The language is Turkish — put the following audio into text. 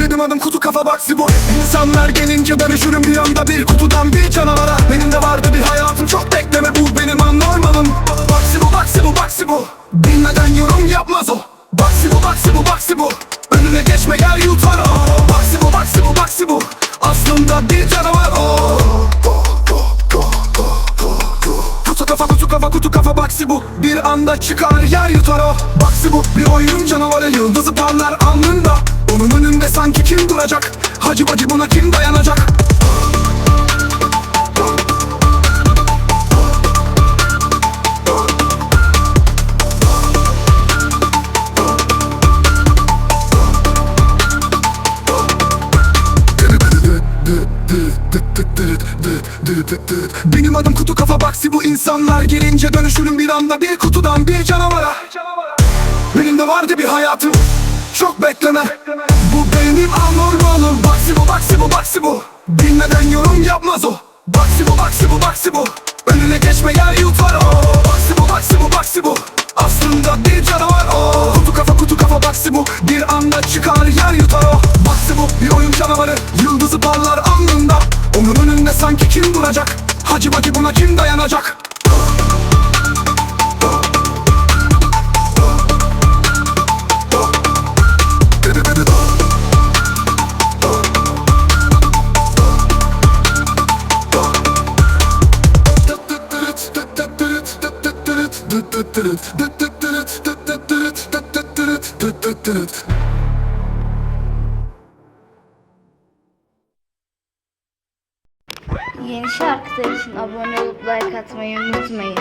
Benim adım kutu kafa baksi bu İnsanlar gelince dönüşürüm bir anda bir kutudan bir canavara. Benim de vardı bir hayatım çok bekleme bu benim anormalım. Baksi bu baksi bu baksi bu Bilmeden yorum yapmaz o. Baksi bu baksi bu baksi bu Önüne geçme gel yutar o. Baksi bu baksi bu baksi bu Aslında bir canavar o kafa kutu kafa kutu kafa baksi bu. Bir anda çıkar yer yutar o. Baksi bu bir oyun canavarı yıldızı parlar alnında Onun önünde sanki kim duracak? Hacı bacı buna kim dayanacak Benim adım kutu kafa baksi bu insanlar gelince dönüşürüm bir anda bir kutudan bir canavara. Benim de vardı bir hayatım çok bekleme. Bu benim anormalım Baksi bu baksi bu baksi bu. Bilmeden yorum yapmaz o. Baksi bu baksi bu baksi bu. Önüne geçme yer yutar o. Baksi bu baksi bu baksi bu. Aslında bir canavar o. Kutu kafa kutu kafa baksi bu. Bir anda çıkar yer yutar o. Baksi bu bir oyun canavarı. Yıldızı parlar alnında sanki kim duracak Hacı bacı buna kim dayanacak Yeni şarkılar için abone olup like atmayı unutmayın.